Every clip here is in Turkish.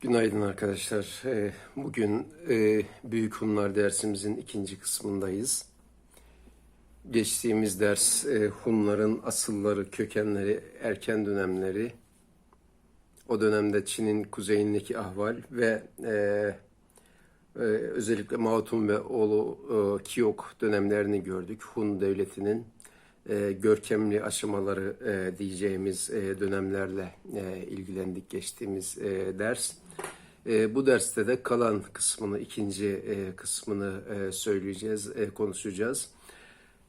Günaydın arkadaşlar. Ee, Bugün e, Büyük Hunlar dersimizin ikinci kısmındayız. Geçtiğimiz ders e, Hunların asılları, kökenleri, erken dönemleri, o dönemde Çin'in kuzeyindeki ahval ve e, özellikle Maotun ve oğlu Kiok dönemlerini gördük. Hun devletinin görkemli aşamaları diyeceğimiz dönemlerle ilgilendik geçtiğimiz ders. E, bu derste de kalan kısmını, ikinci e, kısmını e, söyleyeceğiz, e, konuşacağız.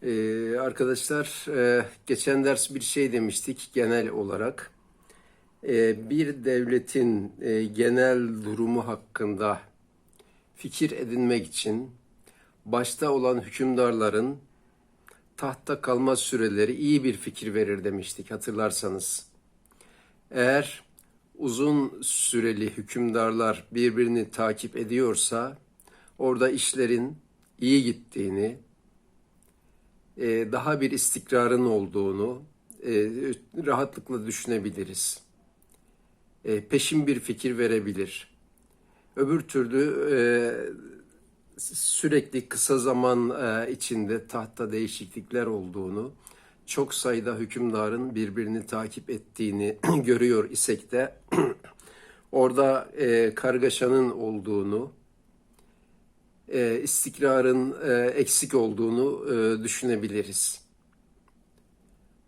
E, arkadaşlar, geçen ders bir şey demiştik genel olarak. E, bir devletin genel durumu hakkında fikir edinmek için başta olan hükümdarların tahtta kalma süreleri iyi bir fikir verir demiştik hatırlarsanız. Eğer uzun süreli hükümdarlar birbirini takip ediyorsa orada işlerin iyi gittiğini, e, daha bir istikrarın olduğunu e, rahatlıkla düşünebiliriz. E, Peşin bir fikir verebilir. Öbür türlü sürekli kısa zaman içinde tahta değişiklikler olduğunu, çok sayıda hükümdarın birbirini takip ettiğini görüyor isek de orada e, kargaşanın olduğunu, e, istikrarın e, eksik olduğunu e, düşünebiliriz.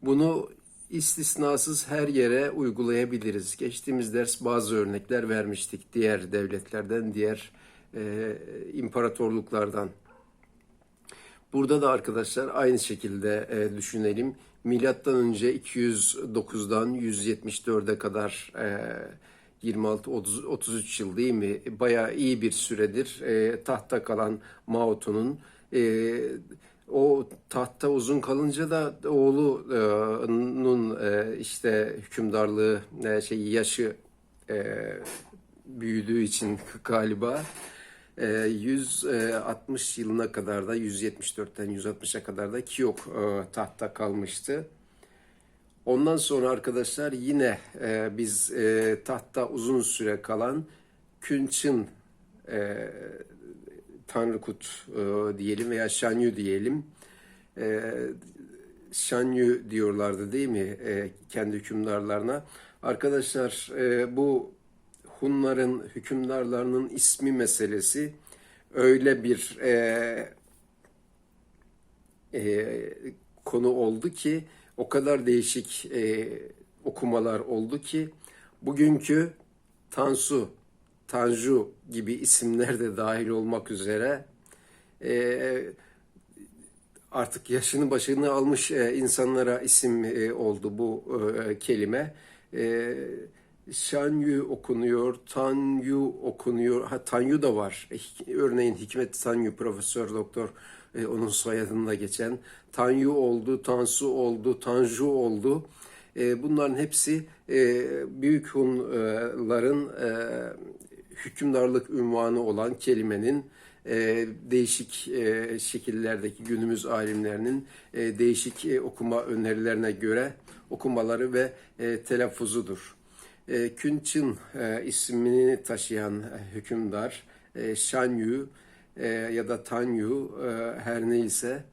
Bunu istisnasız her yere uygulayabiliriz. Geçtiğimiz ders bazı örnekler vermiştik diğer devletlerden, diğer e, imparatorluklardan. Burada da arkadaşlar aynı şekilde e, düşünelim. Milattan önce 209'dan 174'e kadar e, 26-33 yıl değil mi? Bayağı iyi bir süredir e, tahta kalan Maoto'nun e, o tahta uzun kalınca da oğlunun e, işte hükümdarlığı e, şey yaşı e, büyüdüğü için galiba e, 160 yılına kadar da 174'ten 160'a kadar da Kiok e, tahta kalmıştı. Ondan sonra arkadaşlar yine e, biz e, tahta uzun süre kalan Künçin e, Tanrıkut e, diyelim veya Şanyu diyelim. E, Şanyu diyorlardı değil mi e, kendi hükümdarlarına. Arkadaşlar e, bu Hunların hükümdarlarının ismi meselesi öyle bir e, e, konu oldu ki o kadar değişik e, okumalar oldu ki bugünkü Tansu, Tanju gibi isimler de dahil olmak üzere e, artık yaşını başını almış e, insanlara isim e, oldu bu e, kelime. E, Şanyu okunuyor, Tanyu okunuyor. Ha Tanyu da var. E, Örneğin Hikmet Tanyu Profesör Doktor e, onun soyadında geçen Tanyu oldu, Tansu oldu, Tanju oldu. E, bunların hepsi e, Büyük Hunların e, hükümdarlık ünvanı olan kelimenin e, değişik e, şekillerdeki günümüz alimlerinin e, değişik e, okuma önerilerine göre okumaları ve e, telaffuzudur. E, Künçin e, ismini taşıyan e, hükümdar e, Shanyu e, ya da Tanyu e, her neyse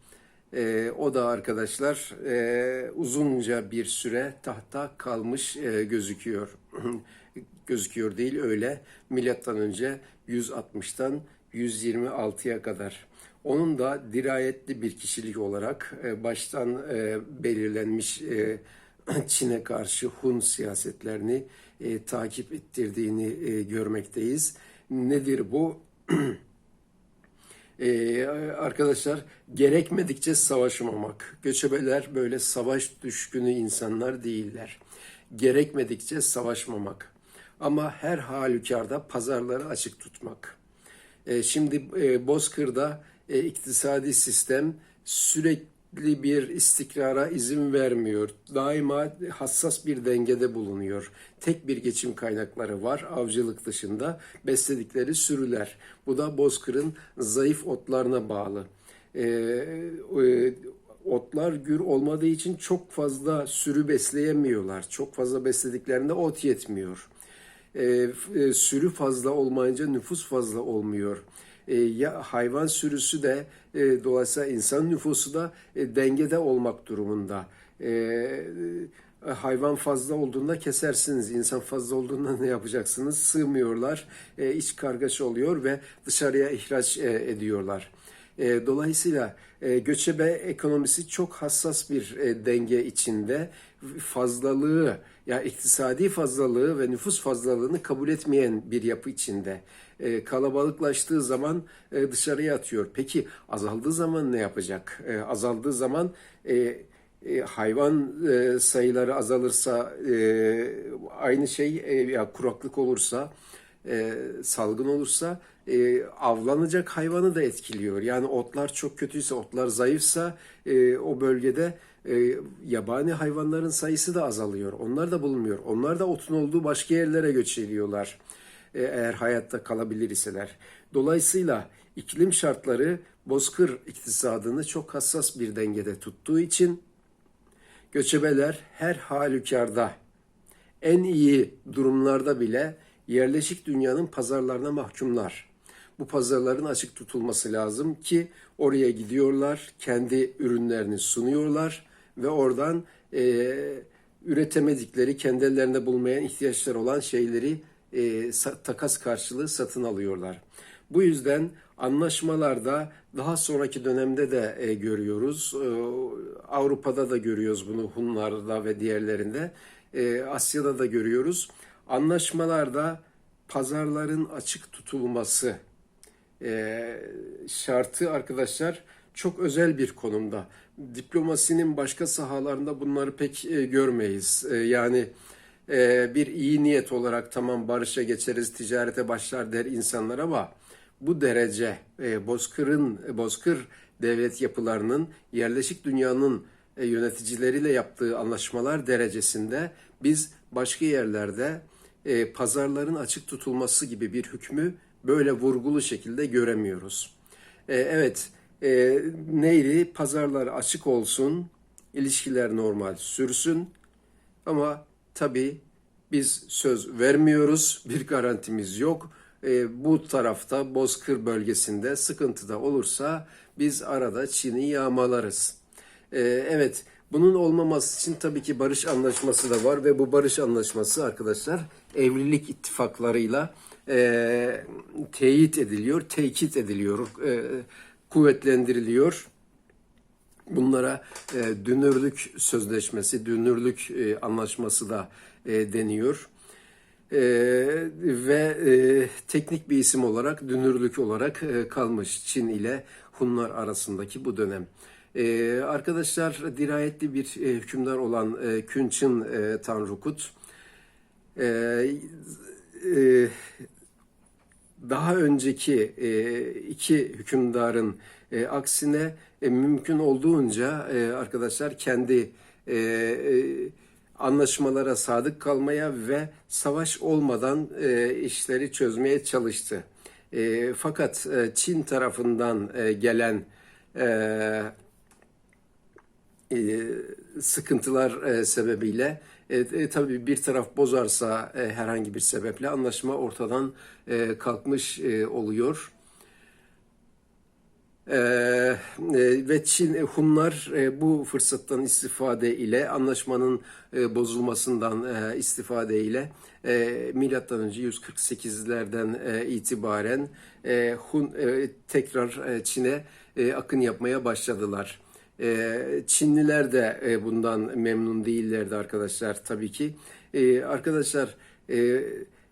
e, o da arkadaşlar e, uzunca bir süre tahta kalmış e, gözüküyor. gözüküyor değil öyle. Milattan önce 160'tan 126'ya kadar. Onun da dirayetli bir kişilik olarak e, baştan e, belirlenmiş e, Çin'e karşı Hun siyasetlerini e, takip ettirdiğini e, görmekteyiz. Nedir bu? Ee, arkadaşlar gerekmedikçe savaşmamak. Göçebeler böyle savaş düşkünü insanlar değiller. Gerekmedikçe savaşmamak. Ama her halükarda pazarları açık tutmak. Ee, şimdi e, Bozkır'da e, iktisadi sistem sürekli bir istikrara izin vermiyor. Daima hassas bir dengede bulunuyor. Tek bir geçim kaynakları var avcılık dışında besledikleri sürüler. Bu da bozkırın zayıf otlarına bağlı. Ee, e, otlar gür olmadığı için çok fazla sürü besleyemiyorlar. Çok fazla beslediklerinde ot yetmiyor. e, f- e, sürü fazla olmayınca nüfus fazla olmuyor. E, ya hayvan sürüsü de e, dolayısıyla insan nüfusu da e, dengede olmak durumunda. E, e, hayvan fazla olduğunda kesersiniz. İnsan fazla olduğunda ne yapacaksınız? Sığmıyorlar. E, iç kargaşa oluyor ve dışarıya ihraç e, ediyorlar. E, dolayısıyla e, göçebe ekonomisi çok hassas bir e, denge içinde fazlalığı ya iktisadi fazlalığı ve nüfus fazlalığını kabul etmeyen bir yapı içinde. E, kalabalıklaştığı zaman e, dışarıya atıyor. Peki azaldığı zaman ne yapacak? E, azaldığı zaman e, e, hayvan e, sayıları azalırsa e, aynı şey e, ya kuraklık olursa e, salgın olursa e, avlanacak hayvanı da etkiliyor. Yani otlar çok kötüyse, otlar zayıfsa e, o bölgede e, yabani hayvanların sayısı da azalıyor. Onlar da bulunmuyor. Onlar da otun olduğu başka yerlere göç ediyorlar. E, eğer hayatta kalabilir iseler. Dolayısıyla iklim şartları bozkır iktisadını çok hassas bir dengede tuttuğu için göçebeler her halükarda en iyi durumlarda bile yerleşik dünyanın pazarlarına mahkumlar. Bu pazarların açık tutulması lazım ki oraya gidiyorlar, kendi ürünlerini sunuyorlar ve oradan e, üretemedikleri, kendi ellerinde bulmayan ihtiyaçları olan şeyleri e, takas karşılığı satın alıyorlar. Bu yüzden anlaşmalarda daha sonraki dönemde de e, görüyoruz. E, Avrupa'da da görüyoruz bunu Hunlar'da ve diğerlerinde. E, Asya'da da görüyoruz. Anlaşmalarda pazarların açık tutulması e, şartı arkadaşlar çok özel bir konumda. Diplomasinin başka sahalarında bunları pek e, görmeyiz. E, yani e, bir iyi niyet olarak tamam barışa geçeriz, ticarete başlar der insanlar ama bu derece e, Bozkır'ın Bozkır devlet yapılarının yerleşik dünyanın e, yöneticileriyle yaptığı anlaşmalar derecesinde biz başka yerlerde e, pazarların açık tutulması gibi bir hükmü böyle vurgulu şekilde göremiyoruz. E, evet, e, neydi? Pazarlar açık olsun, ilişkiler normal sürsün ama tabii biz söz vermiyoruz, bir garantimiz yok. E, bu tarafta Bozkır bölgesinde sıkıntıda olursa biz arada Çin'i yağmalarız. E, evet, bunun olmaması için tabii ki barış anlaşması da var ve bu barış anlaşması arkadaşlar evlilik ittifaklarıyla e, teyit ediliyor, tekit ediliyor, e, kuvvetlendiriliyor. Bunlara e, dünürlük sözleşmesi, dünürlük e, anlaşması da e, deniyor. E, ve e, teknik bir isim olarak dünürlük olarak e, kalmış Çin ile Hunlar arasındaki bu dönem. E, arkadaşlar dirayetli bir e, hükümdar olan e, Künçin e, Tanrukut e, e, daha önceki e, iki hükümdarın e, aksine e, mümkün olduğunca e, arkadaşlar kendi e, e, anlaşmalara sadık kalmaya ve savaş olmadan e, işleri çözmeye çalıştı. E, fakat e, Çin tarafından e, gelen e, e, sıkıntılar e, sebebiyle e, e, tabii bir taraf bozarsa e, herhangi bir sebeple anlaşma ortadan e, kalkmış e, oluyor. E, e, ve Çin e, Hunlar e, bu fırsattan istifade ile anlaşmanın e, bozulmasından e, istifade ile e, milattan önce 148'lerden e, itibaren e, Hun e, tekrar e, Çin'e e, akın yapmaya başladılar. Ee, Çinliler de e, bundan memnun değillerdi arkadaşlar tabii ki. Ee, arkadaşlar e,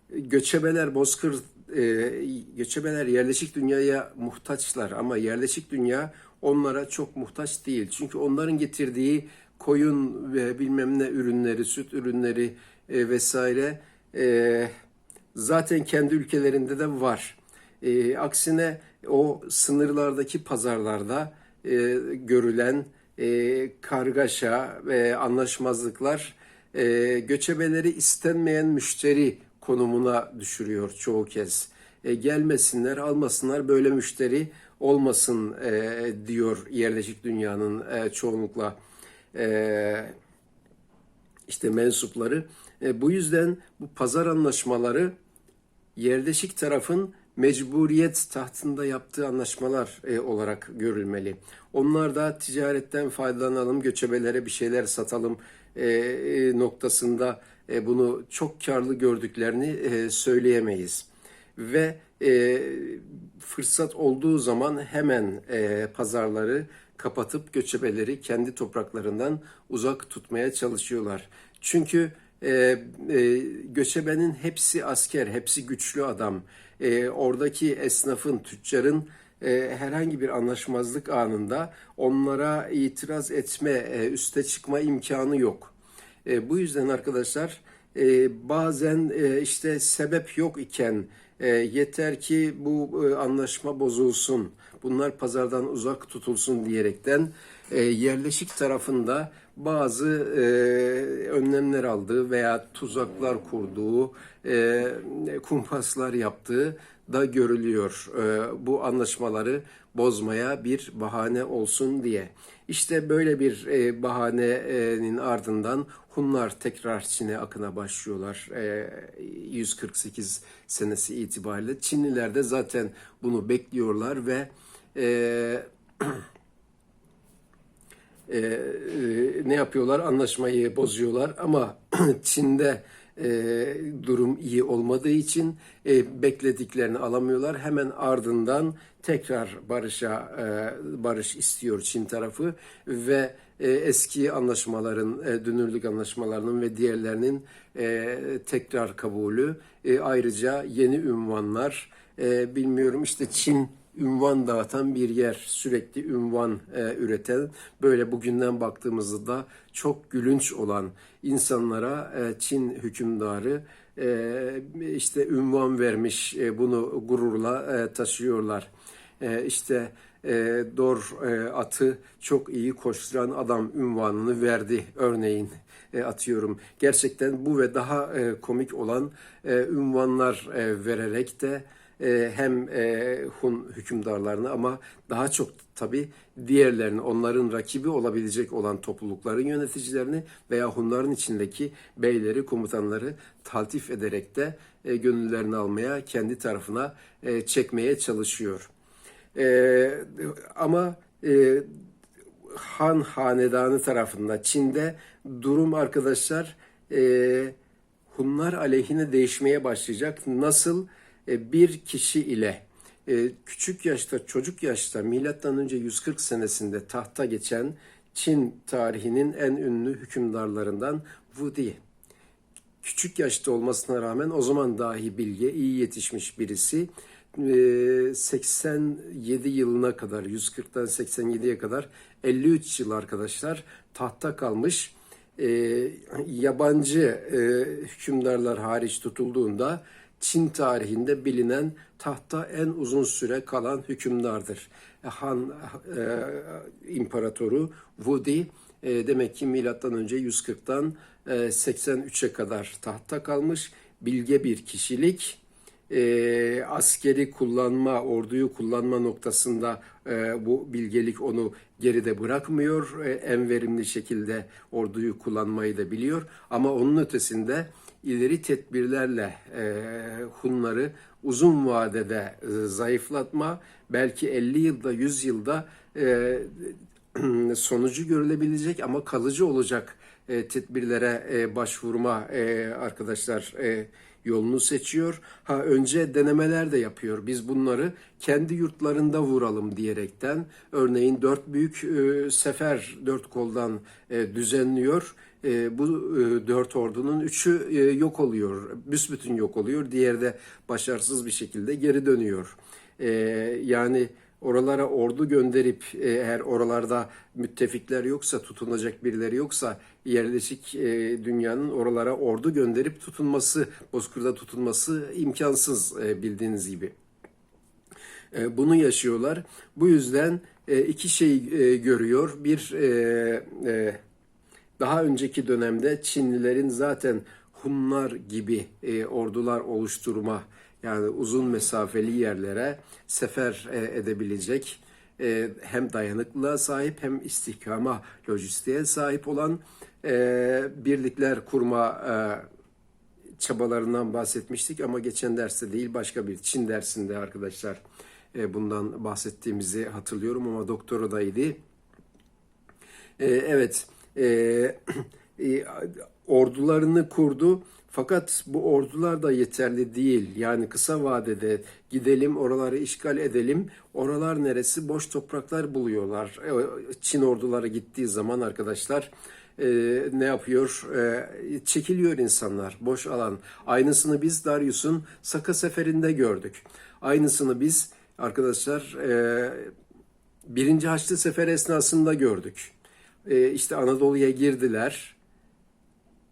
göçebeler bozkır e, göçebeler yerleşik dünyaya muhtaçlar ama yerleşik dünya onlara çok muhtaç değil. Çünkü onların getirdiği koyun ve bilmem ne ürünleri, süt ürünleri e, vesaire e, zaten kendi ülkelerinde de var. E, aksine o sınırlardaki pazarlarda e, görülen e, kargaşa ve anlaşmazlıklar e, göçebeleri istenmeyen müşteri konumuna düşürüyor çoğu kez. E, gelmesinler, almasınlar, böyle müşteri olmasın e, diyor yerleşik dünyanın e, çoğunlukla e, işte mensupları E, bu yüzden bu pazar anlaşmaları yerleşik tarafın mecburiyet tahtında yaptığı anlaşmalar e, olarak görülmeli. Onlar da ticaretten faydalanalım, göçebelere bir şeyler satalım e, e, noktasında e, bunu çok karlı gördüklerini e, söyleyemeyiz. Ve e, fırsat olduğu zaman hemen pazarları kapatıp göçebeleri kendi topraklarından uzak tutmaya çalışıyorlar. Çünkü göçebenin hepsi asker, hepsi güçlü adam. Oradaki esnafın, tüccarın herhangi bir anlaşmazlık anında onlara itiraz etme, üste çıkma imkanı yok. E, bu yüzden arkadaşlar e, bazen e, işte sebep yok iken e, yeter ki bu e, anlaşma bozulsun, bunlar pazardan uzak tutulsun diyerekten e, yerleşik tarafında bazı e, önlemler aldığı veya tuzaklar kurduğu, e, kumpaslar yaptığı da görülüyor. E, bu anlaşmaları bozmaya bir bahane olsun diye. İşte böyle bir e, bahanenin ardından Hunlar tekrar Çin'e akına başlıyorlar. E, 148 senesi itibariyle. Çinliler de zaten bunu bekliyorlar ve e, e, e, ne yapıyorlar? Anlaşmayı bozuyorlar ama Çin'de e, durum iyi olmadığı için e, beklediklerini alamıyorlar. Hemen ardından tekrar barışa e, barış istiyor Çin tarafı ve e, eski anlaşmaların, e, dünürlük anlaşmalarının ve diğerlerinin e, tekrar kabulü. E, ayrıca yeni ünvanlar, e, bilmiyorum işte Çin ünvan dağıtan bir yer, sürekli ünvan e, üreten, böyle bugünden baktığımızda da çok gülünç olan insanlara e, Çin hükümdarı e, işte ünvan vermiş, e, bunu gururla e, taşıyorlar. E, işte e, Dor e, atı çok iyi koşturan adam ünvanını verdi örneğin e, atıyorum. Gerçekten bu ve daha e, komik olan e, ünvanlar e, vererek de e, hem e, Hun hükümdarlarını ama daha çok tabi diğerlerini onların rakibi olabilecek olan toplulukların yöneticilerini veya Hunların içindeki beyleri, komutanları taltif ederek de e, gönüllerini almaya, kendi tarafına çekmeye çalışıyor. E, ama e, Han hanedanı tarafında Çin'de durum arkadaşlar e, Hunlar aleyhine değişmeye başlayacak. Nasıl e, bir kişi ile e, küçük yaşta, çocuk yaşta milattan önce 140 senesinde tahta geçen Çin tarihinin en ünlü hükümdarlarından Wu Di. Küçük yaşta olmasına rağmen o zaman dahi bilge, iyi yetişmiş birisi. 87 yılına kadar, 140'tan 87'ye kadar 53 yıl arkadaşlar tahta kalmış. Yabancı hükümdarlar hariç tutulduğunda Çin tarihinde bilinen tahta en uzun süre kalan hükümdardır. Han e, İmparatoru Wudi e, demek ki milattan önce 140'tan e, 83'e kadar tahta kalmış bilge bir kişilik. E, askeri kullanma, orduyu kullanma noktasında e, bu bilgelik onu geride bırakmıyor. E, en verimli şekilde orduyu kullanmayı da biliyor. Ama onun ötesinde ileri tedbirlerle e, Hunları uzun vadede e, zayıflatma, belki 50 yılda 100 yılda e, sonucu görülebilecek ama kalıcı olacak e, tedbirlere e, başvurma e, arkadaşlar e, yolunu seçiyor. Ha önce denemeler de yapıyor. Biz bunları kendi yurtlarında vuralım diyerekten örneğin dört büyük e, sefer dört koldan e, düzenliyor. E, bu e, dört ordunun üçü e, yok oluyor. Büsbütün yok oluyor. Diğeri de başarısız bir şekilde geri dönüyor. E, yani oralara ordu gönderip e, eğer oralarda müttefikler yoksa tutunacak birileri yoksa yerleşik e, dünyanın oralara ordu gönderip tutunması, Bozkır'da tutunması imkansız e, bildiğiniz gibi. Bunu yaşıyorlar. Bu yüzden iki şey görüyor. Bir daha önceki dönemde Çinlilerin zaten Hunlar gibi ordular oluşturma yani uzun mesafeli yerlere sefer e, edebilecek e, hem dayanıklılığa sahip hem istihkama lojistiğe sahip olan e, birlikler kurma çabalarından bahsetmiştik ama geçen derste değil başka bir Çin dersinde arkadaşlar e, bundan bahsettiğimizi hatırlıyorum ama doktoradaydı. E, evet, e, e, ordularını kurdu. Fakat bu ordular da yeterli değil. Yani kısa vadede gidelim oraları işgal edelim. Oralar neresi? Boş topraklar buluyorlar. E, Çin orduları gittiği zaman arkadaşlar e, ne yapıyor? E, çekiliyor insanlar. Boş alan. Aynısını biz Darius'un Saka seferinde gördük. Aynısını biz arkadaşlar e, birinci Haçlı Sefer esnasında gördük. E, işte Anadolu'ya girdiler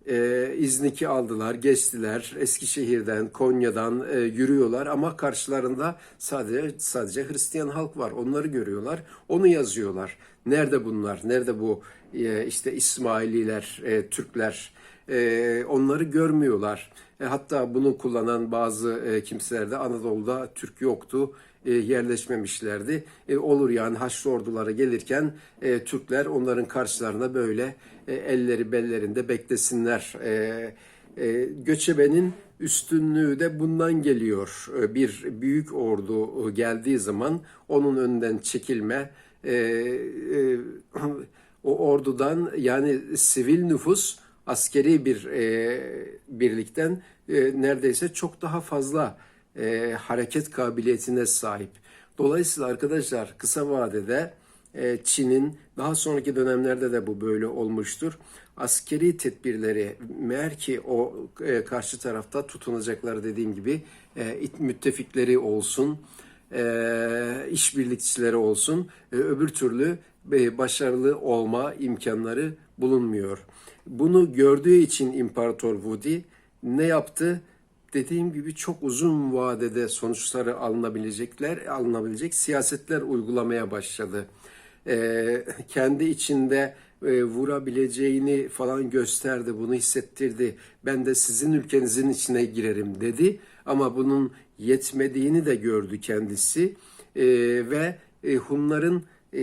e, İznik'i aldılar, geçtiler. Eskişehir'den, Konya'dan e, yürüyorlar ama karşılarında sadece sadece Hristiyan halk var. Onları görüyorlar, onu yazıyorlar. Nerede bunlar? Nerede bu e, işte İsmaililer, e, Türkler? E, onları görmüyorlar. E, hatta bunu kullanan bazı e, kimseler de Anadolu'da Türk yoktu e, yerleşmemişlerdi. E, olur yani Haçlı orduları gelirken e, Türkler onların karşılarına böyle e, elleri bellerinde beklesinler. E, e, göçebenin üstünlüğü de bundan geliyor. E, bir büyük ordu geldiği zaman onun önünden çekilme, e, e, o ordudan yani sivil nüfus askeri bir e, birlikten e, neredeyse çok daha fazla e, hareket kabiliyetine sahip. Dolayısıyla arkadaşlar kısa vadede e, Çin'in daha sonraki dönemlerde de bu böyle olmuştur. Askeri tedbirleri meğer ki o e, karşı tarafta tutunacakları dediğim gibi e, müttefikleri olsun, e, işbirlikçileri olsun, e, öbür türlü e, başarılı olma imkanları bulunmuyor. Bunu gördüğü için İmparator Wudi ne yaptı? Dediğim gibi çok uzun vadede sonuçları alınabilecekler, alınabilecek siyasetler uygulamaya başladı. Ee, kendi içinde e, vurabileceğini falan gösterdi, bunu hissettirdi. Ben de sizin ülkenizin içine girerim dedi. Ama bunun yetmediğini de gördü kendisi Ee, ve e, Hunların e,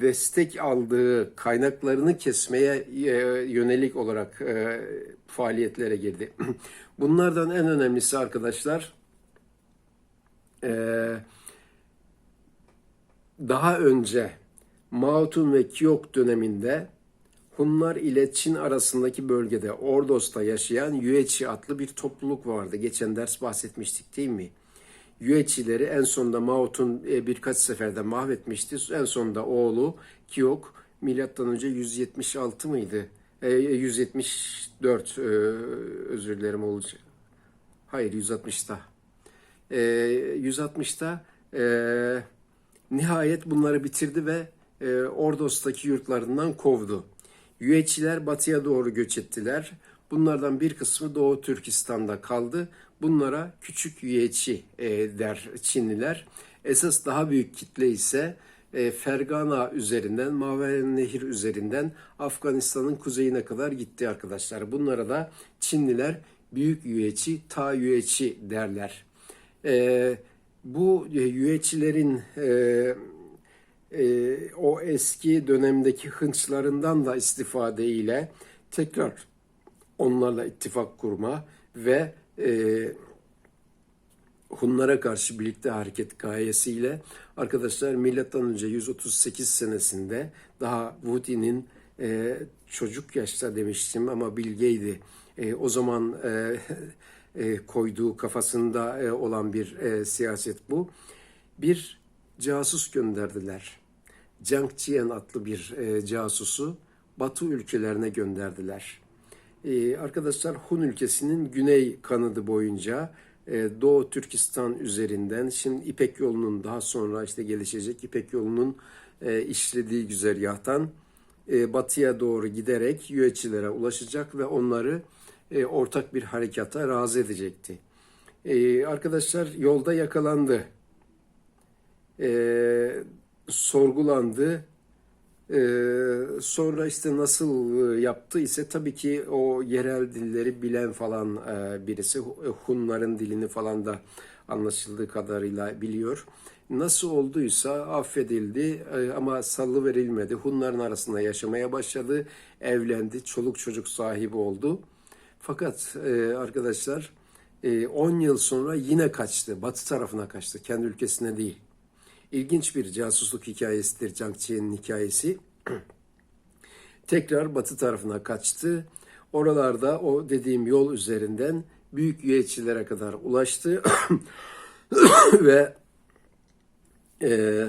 destek aldığı kaynaklarını kesmeye e, yönelik olarak e, faaliyetlere girdi. Bunlardan en önemlisi arkadaşlar e, daha önce Mao Tun ve Kiok döneminde Hunlar ile Çin arasındaki bölgede Ordos'ta yaşayan Yueçi adlı bir topluluk vardı. Geçen ders bahsetmiştik değil mi? Yueçileri en sonunda Mao Tun e, birkaç seferde mahvetmişti. En sonunda oğlu Kiok milattan önce 176 mıydı? E, 174 e, özür dilerim olacak. Hayır 160'ta. E, 160'ta e, nihayet bunları bitirdi ve e, Ordos'taki yurtlarından kovdu. Yüeçiler batıya doğru göç ettiler. Bunlardan bir kısmı Doğu Türkistan'da kaldı. Bunlara küçük Yüeçi e, der Çinliler. Esas daha büyük kitle ise e, Fergana üzerinden, Maven Nehir üzerinden Afganistan'ın kuzeyine kadar gitti arkadaşlar. Bunlara da Çinliler büyük Yüeçi, Ta Yüeçi derler. E, bu Yüeçilerin e, e, o eski dönemdeki hınçlarından da istifade ile tekrar onlarla ittifak kurma ve e, Hunlara karşı birlikte hareket gayesiyle arkadaşlar milattan önce 138 senesinde daha Wudi'nin e, çocuk yaşta demiştim ama bilgeydi. E, o zaman e, e, koyduğu kafasında e, olan bir e, siyaset bu. Bir casus gönderdiler. Jiang Qian adlı bir e, casusu Batı ülkelerine gönderdiler. E, arkadaşlar Hun ülkesinin güney kanadı boyunca e, Doğu Türkistan üzerinden şimdi İpek yolunun daha sonra işte gelişecek İpek yolunun e, işlediği güzergahtan e, batıya doğru giderek Yüeçilere ulaşacak ve onları e, ortak bir harekata razı edecekti. E, arkadaşlar yolda yakalandı. E, sorgulandı. Ee, sonra işte nasıl e, yaptı ise tabii ki o yerel dilleri bilen falan e, birisi Hunların dilini falan da anlaşıldığı kadarıyla biliyor. Nasıl olduysa affedildi e, ama salı verilmedi. Hunların arasında yaşamaya başladı, evlendi, çoluk çocuk sahibi oldu. Fakat e, arkadaşlar e, 10 yıl sonra yine kaçtı. Batı tarafına kaçtı. Kendi ülkesine değil. İlginç bir casusluk hikayesidir Jiang Qian'in hikayesi. Tekrar batı tarafına kaçtı. Oralarda o dediğim yol üzerinden büyük üyeçilere kadar ulaştı. Ve e,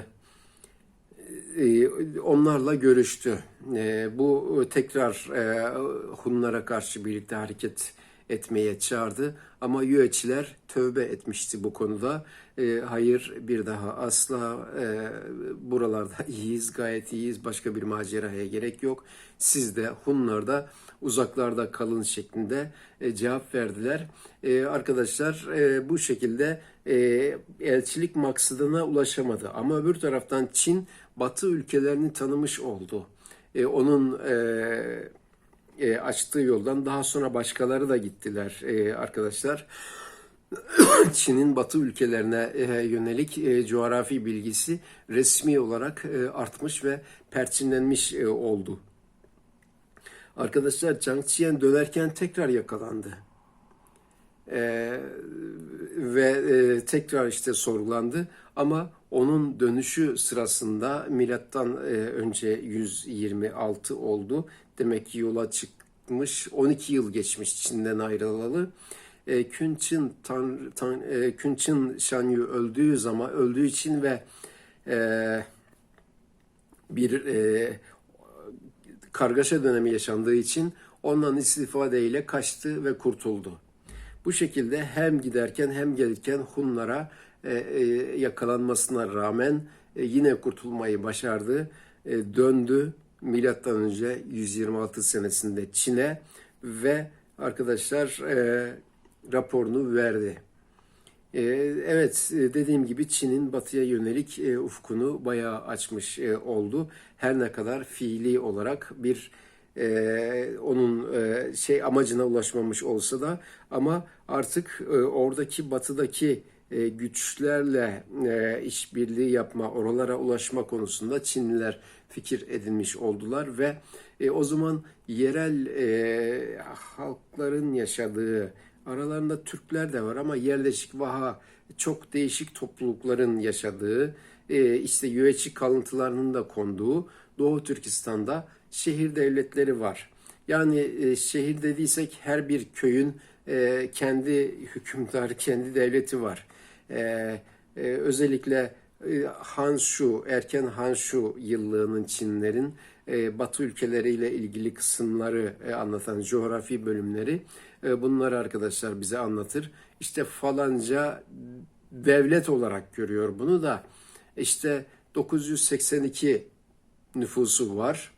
e, onlarla görüştü. E, bu tekrar e, Hunlara karşı birlikte hareket etmeye çağırdı. Ama Yüeçiler tövbe etmişti bu konuda. E, hayır bir daha asla e, buralarda iyiyiz, gayet iyiyiz. Başka bir maceraya gerek yok. Siz de Hunlar da uzaklarda kalın şeklinde e, cevap verdiler. E, arkadaşlar e, bu şekilde e, elçilik maksadına ulaşamadı. Ama öbür taraftan Çin Batı ülkelerini tanımış oldu. E, onun e, e, açtığı yoldan daha sonra başkaları da gittiler e, arkadaşlar. Çin'in Batı ülkelerine e, yönelik e, coğrafi bilgisi resmi olarak e, artmış ve perçinlenmiş oldu. Arkadaşlar Zhang Qian dönerken tekrar yakalandı. Ee, ve e, tekrar işte sorgulandı ama onun dönüşü sırasında milattan e, önce 126 oldu. Demek ki yola çıkmış 12 yıl geçmiş Çin'den ayrılalı. E, Künçin Tan, Tan, e, Künçin Shanyu öldüğü zaman öldüğü için ve e, bir e, kargaşa dönemi yaşandığı için ondan istifadeyle kaçtı ve kurtuldu. Bu şekilde hem giderken hem gelirken Hunlara e, e, yakalanmasına rağmen e, yine kurtulmayı başardı. E, döndü milattan önce 126 senesinde Çin'e ve arkadaşlar e, raporunu verdi. E, evet e, dediğim gibi Çin'in batıya yönelik e, ufkunu bayağı açmış e, oldu. Her ne kadar fiili olarak bir onun şey amacına ulaşmamış olsa da ama artık oradaki batıdaki güçlerle işbirliği yapma, oralara ulaşma konusunda Çinliler fikir edinmiş oldular ve o zaman yerel halkların yaşadığı aralarında Türkler de var ama yerleşik Vaha çok değişik toplulukların yaşadığı e, işte Yüeçi kalıntılarının da konduğu Doğu Türkistan'da şehir devletleri var. Yani e, şehir dediysek her bir köyün e, kendi hükümdarı, kendi devleti var. Özellikle Hanshu, erken Hanshu yıllığının Çinlerin Batı ülkeleriyle ilgili kısımları anlatan coğrafi bölümleri bunları arkadaşlar bize anlatır. İşte falanca devlet olarak görüyor bunu da işte 982 nüfusu var.